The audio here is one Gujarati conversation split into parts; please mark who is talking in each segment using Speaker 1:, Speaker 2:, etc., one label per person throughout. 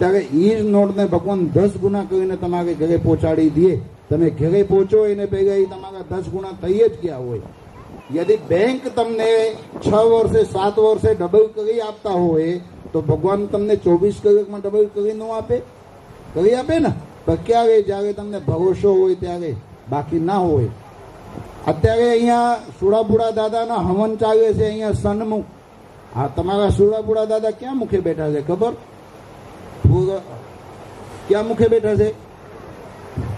Speaker 1: ત્યારે એ જ નોટને ભગવાન દસ ગુણા કરીને તમારે ઘરે પહોંચાડી દે તમે ઘરે પહોંચો એને ભેગા એ તમારા દસ ગુણા થઈ જ ગયા હોય. યદિ બેંક તમને છ વર્ષે, સાત વર્ષે ડબલ કરી આપતા હોય, તો ભગવાન તમને ચોવીસ કલાકમાં ડબલ કરી ન આપે? કરી આપે ને? તો ક્યારે? જ્યારે તમને ભરોસો હોય ત્યારે. બાકી ના હોય. અત્યારે અહીંયા સુડાબુડા દાદાના હવન ચાલે છે, અહીંયા સન્મુખ. હા, તમારા સુડાબુડા દાદા ક્યાં મુખે બેઠા છે, ખબર? પૂર- ક્યાં મુખે બેઠા છે?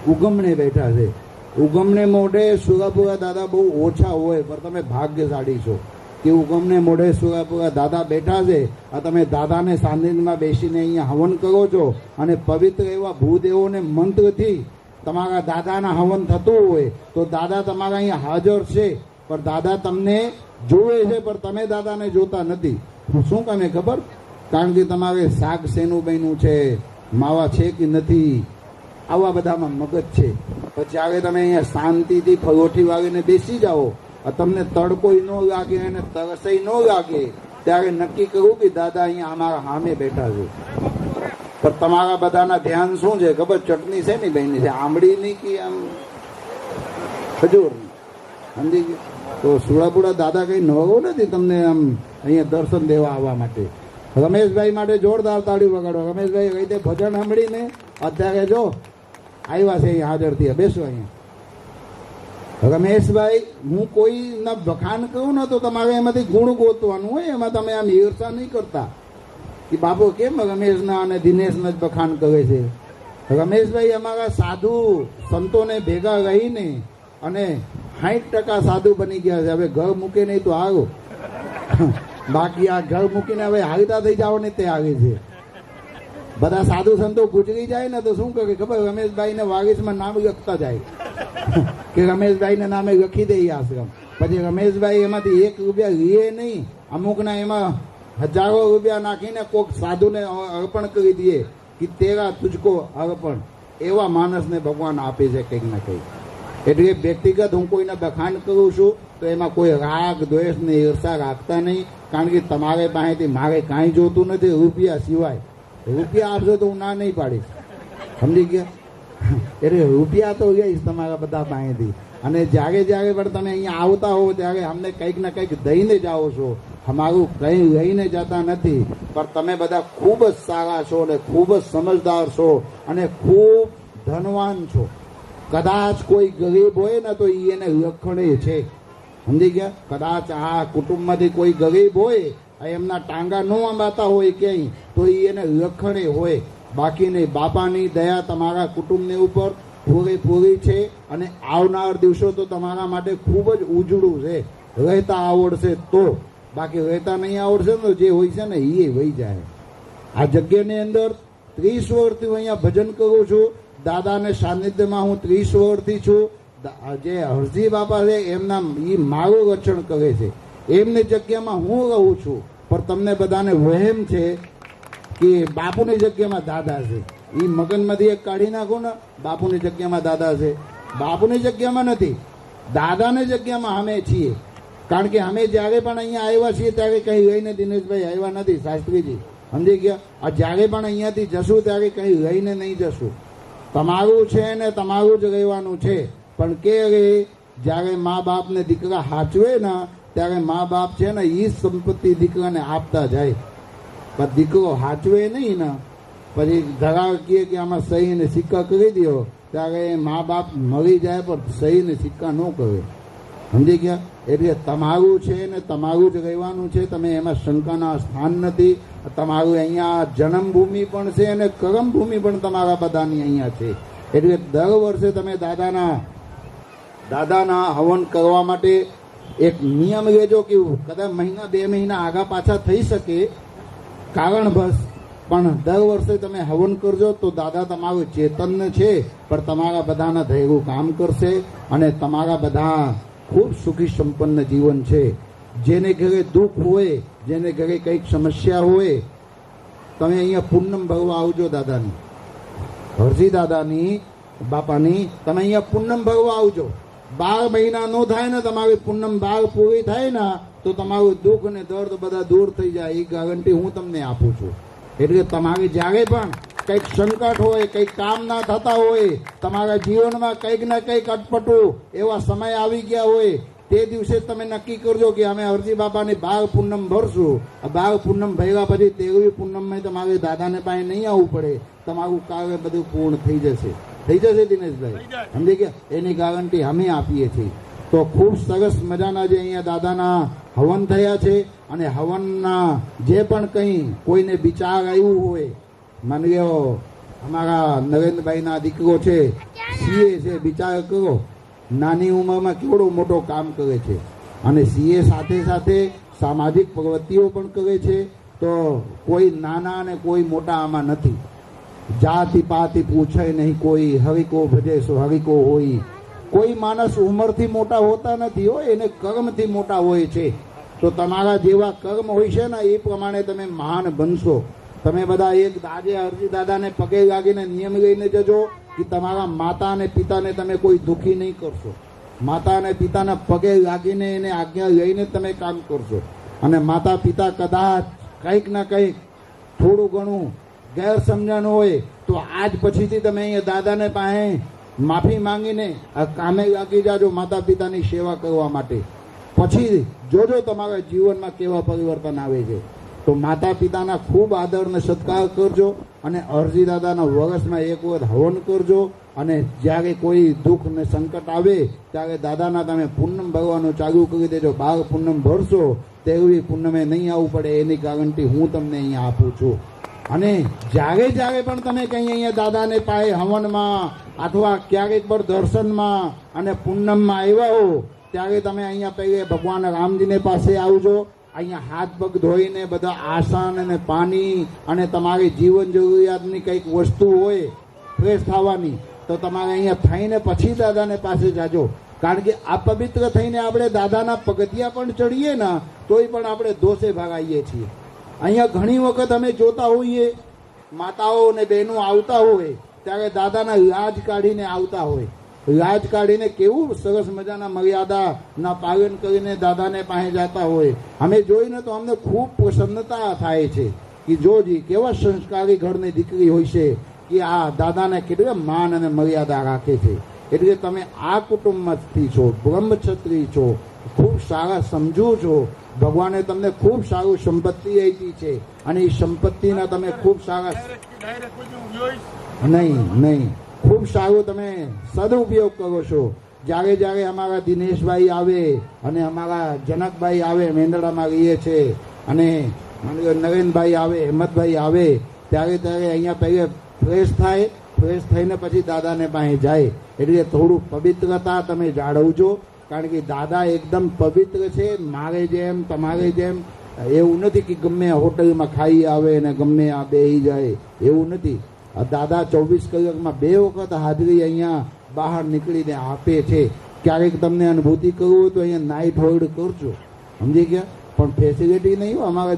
Speaker 1: ઉગમણે બેઠા છે. ઉગમને મોઢે સુરાપુરા દાદા બહુ ઓછા હોય, પણ તમે ભાગ્યશાળી છો. કે ઉગમને મોઢે સુરાપુરા દાદા બેઠા છે, આ તમે દાદાને સાનિધ્યમાં બેસીને અહીંયા હવન કરો છો અને પવિત્ર એવા ભૂદેવોને મંત્રથી તમારા દાદાના હવન થતું હોય, તો દાદા તમારા અહીંયા હાજર છે. પણ દાદા તમને જોવે છે, પણ તમે દાદાને જોતા નથી. શું કમે ખબર? કારણ કે તમારે શાક શેનું બન્યું છે, માવા છે કે નથી, આવા બધામાં મગજ છે. પછી આવે તમે અહીંયા શાંતિથી ફરોઠી વાળીને બેસી જાઓ. તમને તડકોય ન લાગે અને તરસય ન લાગે. ત્યારે નક્કી કરું કે દાદા અહીંયા અમારા સામે બેઠા છે. પણ તમારા બધાના ધ્યાન શું છે? ખબર? ચટણી છે ને બહેની છે? આંબળીની કે આમ ખજૂરની? સમજી ગયું? તો સુડાપુડા દાદા કઈ નવો નથી તમને આમ અહીંયા દર્શન દેવા આવવા માટે. રમેશભાઈ માટે જોરદાર તાળી વગાડો. રમેશભાઈ કઈ રીતે ભજન સાંભળીને અત્યારે જો આવ્યા છે અહીંયા હાજર થયા. બેસો અહીંયા રમેશભાઈ, હું કોઈના વખાણ કહું ને તો તમારે એમાંથી ગુણ ગોતવાનું હોય. એમાં તમે આમ ઈર્ષા નહીં કરતા. કે બાપુ, કેમ રમેશના અને દિનેશના જ વખાણ કરે છે? રમેશભાઈ અમારા સાધુ સંતોને ભેગા રહીને અને સાઠ ટકા સાધુ બની ગયા છે. હવે ઘર મૂકે નહીં તો આવો બાકી આ ઘર મૂકીને હવે હાલતા થઈ જાઓ ને તે આવે છે. બધા સાધુ સંતો ગુજરી જાય ને તો શું કરે ખબર, રમેશભાઈને વાગીસમાં નામ લખતા જાય કે રમેશભાઈને નામે લખી દે આશ્રમ. પછી રમેશભાઈ એમાંથી એક રૂપિયા લીએ નહીં, અમુકના એમાં હજારો રૂપિયા નાખીને કોક સાધુને અર્પણ કરી દે કે તેરા તુજકો અર્પણ. એવા માણસને ભગવાન આપે છે કંઈક ના કંઈક. એટલે વ્યક્તિગત હું કોઈને બખાણ કરું છું, તો એમાં કોઈ રાગ, દ્વેષ ને ઈર્ષા રાખતા નહીં. કારણ કે તમારે પાસેથી મારે કાંઈ જોતું નથી રૂપિયા સિવાય. રૂપિયા આપશો તો હું ના નહીં પાડીશ. સમજી ગયા? એટલે રૂપિયા તો લઈશ તમારા બધા પાસેથી. અને જ્યારે જ્યારે પણ તમે અહીંયા આવતા હો, ત્યારે અમને કંઈક ને કંઈક દઈને જાઓ છો. અમારું કંઈ લઈને જતા નથી. પણ તમે બધા ખૂબ જ સારા છો અને ખૂબ જ સમજદાર છો અને ખૂબ ધનવાન છો. કદાચ કોઈ ગરીબ હોય ને તો એને લખણે છે. સમજી ગયા? કદાચ આ કુટુંબમાંથી કોઈ ગરીબ હોય એમના ટાંગા ન આંબાતા હોય ક્યાંય, તો એને લખણે હોય. બાકી નહીં બાપાની દયા તમારા કુટુંબની ઉપર પૂરેપૂરી છે અને આવનાર દિવસો તો તમારા માટે ખૂબ જ ઉજળું છે. રહેતા આવડશે તો. બાકી રહેતા નહીં આવડશે ને જે હોય છે ને એ વહી જાય. આ જગ્યાની અંદર ત્રીસ વર્ષથી હું અહીંયા ભજન કરું છું. દાદાને સાનિધ્યમાં હું ત્રીસ વર્ષથી છું. જે હરજી બાપા છે, એમના એ મારું રક્ષણ કરે છે. એમની જગ્યામાં હું રહું છું, પણ તમને બધાને વહેમ છે કે બાપુની જગ્યામાં દાદા છે. એ મગનમાંથી એક કાઢી નાખો ને, બાપુની જગ્યામાં દાદા છે. બાપુની જગ્યામાં નથી, દાદાની જગ્યામાં અમે છીએ. કારણ કે અમે જ્યારે પણ અહીંયા આવ્યા છીએ, ત્યારે કંઈ રહીને દિનેશભાઈ આવ્યા નથી, શાસ્ત્રીજી. સમજી ગયા? આ જ્યારે પણ અહીંયાથી જશું, ત્યારે કંઈ રહીને નહીં જશું. તમારું છે ને તમારું જ રહેવાનું છે. પણ કે રે, જ્યારે મા બાપને દીકરા હાચવે ને, ત્યારે મા બાપ છે ને એ સંપત્તિ દીકરાને આપતા જાય. પણ દીકરો હાચવે નહીં ને. પછી ધરાવ કહે કે આમાં સહી ને સિક્કા કરી દો ત્યારે મા બાપ મરી જાય પણ સહી ને સિક્કા ન કરે. સમજી ગયા? એટલે તમારું છે ને તમારું જ રહેવાનું છે. તમે એમાં શંકાના સ્થાન નથી. તમારું અહીંયા જન્મભૂમિ પણ છે અને કર્મભૂમિ પણ તમારા બધાની અહીંયા છે. એટલે દર વર્ષે તમે દાદાના દાદાના હવન કરવા માટે એક નિયમ લેજો કે કદાચ મહિના, બે મહિના આગા પાછા થઈ શકે. કારણ બસ પણ દર વર્ષે તમે હવન કરજો તો દાદા તમારું ચેતન છે, પણ તમારા બધાના ધૈર્યું કામ કરશે અને તમારા બધા ખૂબ સુખી સંપન્ન જીવન છે. જેને ઘરે દુઃખ હોય, જેને ઘરે કંઈક સમસ્યા હોય, તમે અહીંયા પૂનમ ભરવા આવજો દાદાની. હરજી દાદાની, બાપાની, તમે અહીંયા પૂનમ ભરવા આવજો. બાર મહિના નો થાય ને, તમારી પૂનમ બાર પૂરી થાય ને, તો તમારું દુઃખ અને દર્દ બધા દૂર થઈ જાય. એ ગેરંટી હું તમને આપું છું. એટલે તમારે જ્યારે પણ કંઈક સંકટ હોય કંઈક કામ ના થતા હોય તમારા જીવનમાં કંઈક ને કંઈક અટપટું એવા સમય આવી ગયા હોય તે દિવસે તમે નક્કી કરજો કે અમે હરજી બાપાની બાગ પૂનમ ભરશું. આ બાગ પૂનમ ભર્યા પછી તેવી પૂનમમાં તમારે દાદાને પાસે નહીં આવવું પડે. તમારું કાવ્ય બધું પૂર્ણ થઈ જશે. થઈ જશે દિનેશભાઈ. સમજી ગયા? એની ગારંટી અમે આપીએ છીએ. તો ખૂબ સરસ મજાના જે અહીંયા દાદાના હવન થયા છે અને હવનના જે પણ કંઈ કોઈને વિચાર આવ્યું હોય માની લો અમારા નરેન્દ્રભાઈના દીકરો છે, સીએ છે, વિચાર કરો, નાની ઉંમરમાં કેવડો મોટો કામ કરે છે. અને સીએ સાથે સાથે સામાજિક પ્રવૃત્તિઓ પણ કરે છે, તો કોઈ નાના અને કોઈ મોટા આમાં નથી. જાતિ પાતિ પૂછે નહીં કોઈ, હરિકો ભજે સો હરિકો હોય. કોઈ માણસ ઉંમરથી મોટા હોતા નથી હોય એને કર્મથી મોટા હોય છે. તો તમારા જેવા કર્મ હોય છે ને, એ પ્રમાણે તમે મહાન બનશો. તમે બધા એક આજે અરજી દાદાને પગે લાગીને નિયમ લઈને જજો કે તમારા માતા અને પિતાને તમે કોઈ દુઃખી નહીં કરશો. માતા અને પિતાના પગે લાગીને એને આજ્ઞા લઈને તમે કામ કરશો. અને માતા પિતા કદાચ કંઈક ના કંઈક થોડું ઘણું ગેરસમજણ હોય તો આજ પછીથી તમે અહીંયા દાદાને પાસે માફી માંગીને આ કામે લાગી જાજો માતા પિતાની સેવા કરવા માટે. પછી જોજો તમારા જીવનમાં કેવા પરિવર્તન આવે છે. તો માતા પિતાના ખૂબ આદર અને સત્કાર કરજો અને અરજી દાદાના વગસમાં એક વખત હવન કરજો અને જ્યારે કોઈ દુઃખ ને સંકટ આવે, ત્યારે દાદાના તમે પૂનમ ભરવાનું ચાલુ કરી દેજો. બાર પૂનમ ભરશો તેવી પૂનમે નહીં આવવું પડે, એની ગારંટી હું તમને અહીંયા આપું છું. અને જ્યારે જ્યારે પણ તમે કંઈ અહીંયા દાદાને પાસે હવનમાં અથવા ક્યારેક પણ દર્શનમાં અને પૂનમમાં આવ્યા હો, ત્યારે તમે અહીંયા પહેલે ભગવાન રામજીને પાસે આવજો. અહીંયા હાથ પગ ધોઈને બધા આસન અને પાણી અને તમારી જીવન જરૂરિયાતની કંઈક વસ્તુ હોય ફ્રેશ થવાની તો તમારે અહીંયા થઈને પછી દાદાને પાસે જાજો. કારણ કે આ પવિત્ર થઈને આપણે દાદાના પગથિયા પણ ચડીએ ને, તોય પણ આપણે દોષે ભાગાઈએ છીએ. અહીંયા ઘણી વખત અમે જોતા હોઈએ, માતાઓ અને બહેનો આવતા હોય, ત્યારે દાદાના લાજ કાઢીને આવતા હોય. લાજ કાઢીને કેવું સરસ મજાના મર્યાદાના પાલન કરીને દાદાને પાસે જતા હોય. અમે જોઈને તો અમને ખૂબ પ્રસન્નતા થાય છે કે જોજી કેવા સંસ્કારી ઘરની દીકરી હોય છે કે આ દાદાને કેટલા માન અને મર્યાદા રાખે છે. એટલે તમે આ કુટુંબમાંથી છો બ્રહ્મક્ષત્રી છો ખૂબ સારા સમજુ છો. ભગવાને તમને ખૂબ સારું સંપત્તિ આપી છે અને એ સંપત્તિના તમે ખૂબ સારા નહીં નહીં. ખૂબ સારું તમે સદુપયોગ કરો છો. જ્યારે જ્યારે અમારા દિનેશભાઈ આવે અને અમારા જનકભાઈ આવે, મેંદડામાં રહીએ છે અને નરેનભાઈ આવે, હેમતભાઈ આવે, ત્યારે ત્યારે અહીંયા પહેલે ફ્રેશ થાય ફ્રેશ થઈને પછી દાદાને પાસે જાય. એટલે થોડું પવિત્રતા તમે જાળવજો, કારણ કે દાદા એકદમ પવિત્ર છે, મારે જેમ, તમારે જેમ. એવું નથી કે ગમે હોટલમાં ખાઈ આવે ને ગમે આ બેહી જાય, એવું નથી. દાદા ચોવીસ કલાકમાં બે વખત હાજરી અહીંયા બહાર નીકળીને આપે છે. ક્યારેક તમને અનુભૂતિ કરવું હોય તો અહીંયા નાઇટ હોલ્ડ કરજો. સમજી ગયા? પણ ફેસિલિટી નહીં અમારા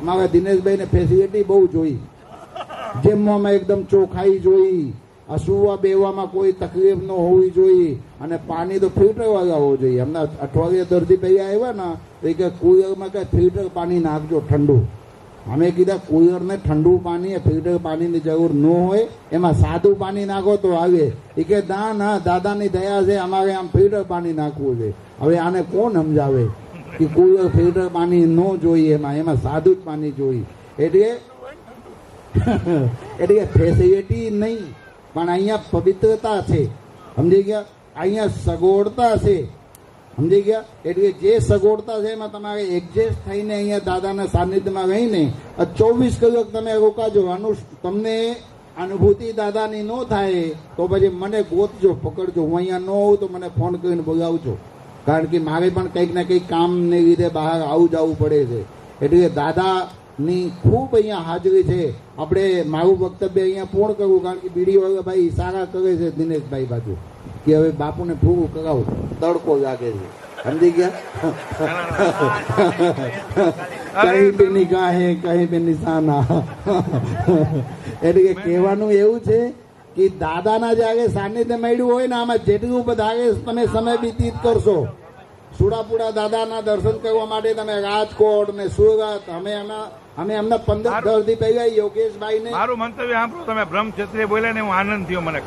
Speaker 1: અમારા દિનેશભાઈને ફેસિલિટી બહુ જોઈ. જમવામાં એકદમ ચોખાઈ જોઈ. સુવા બેવામાં કોઈ તકલીફ ન હોવી જોઈએ. અને પાણી તો ફિલ્ટર વાળા હોવું જોઈએ. હમણાં અઠવાડિયે દર્દી પહેલા આવ્યા ને, તો એ કે કુલરમાં કે ફિલ્ટર પાણી નાખજો ઠંડુ. અમે કીધા કુલરને ઠંડુ પાણી ફિલ્ટર પાણીની જરૂર ન હોય એમાં સાદું પાણી નાખો તો આવે એ કે ના ના દાદાની દયા છે અમારે આમ ફિલ્ટર પાણી નાખવું છે હવે આને કોણ સમજાવે કે કુલર ફિલ્ટર પાણી ન જોઈએ એમાં એમાં સાદું જ પાણી જોઈએ એટલે એટલે ફેસિલિટી નહીં પણ અહીંયા પવિત્રતા છે સમજી ગયા અહીંયા સગવડતા છે સમજી ગયા? એટલે જે સગવડતા છે એમાં તમારે એડજસ્ટ થઈને અહીંયા દાદાના સાનિધ્યમાં રહીને ચોવીસ કલાક તમે રોકાજો. આનું તમને અનુભૂતિ દાદાની ન થાય તો પછી મને ગોતજો, પકડજો. હું અહીંયા ન હોઉં તો મને ફોન કરીને બોલાવજો. કારણ કે મારે પણ કંઈક ને કંઈક કામને લીધે બહાર આવું જવું પડે છે. એટલે દાદાની ખૂબ અહીંયા હાજરી છે. આપણે મારું વક્તવ્ય અહીંયા પૂર્ણ કરવું, કારણ કે બીડી વાળા ભાઈ સારા કરે છે દિનેશભાઈ બાજુ. કે હવે બાપુને ફૂગું કગાવું. તડકો લાગે છે. સમજી ગયા? કઈ બેની ગાહે કઈ બેની સાના. એટલે કે કહેવાનું એવું છે કે દાદાના જે સાનિધ્ય મળ્યું હોય ને આમાં જેટલું બધા તમે સમય વ્યતીત કરશો. સુડાપુડા દાદાના દર્શન કરવા માટે તમે રાજકોટ ને સુરત અમે એમાં અમે એમને પંદર દસ દી પહેલા યોગેશભાઈ ને
Speaker 2: મારું મંતવ્ય સાંભળો. તમે બ્રહ્મક્ષત્રિય બોલ્યા ને હું આનંદ થયો મને.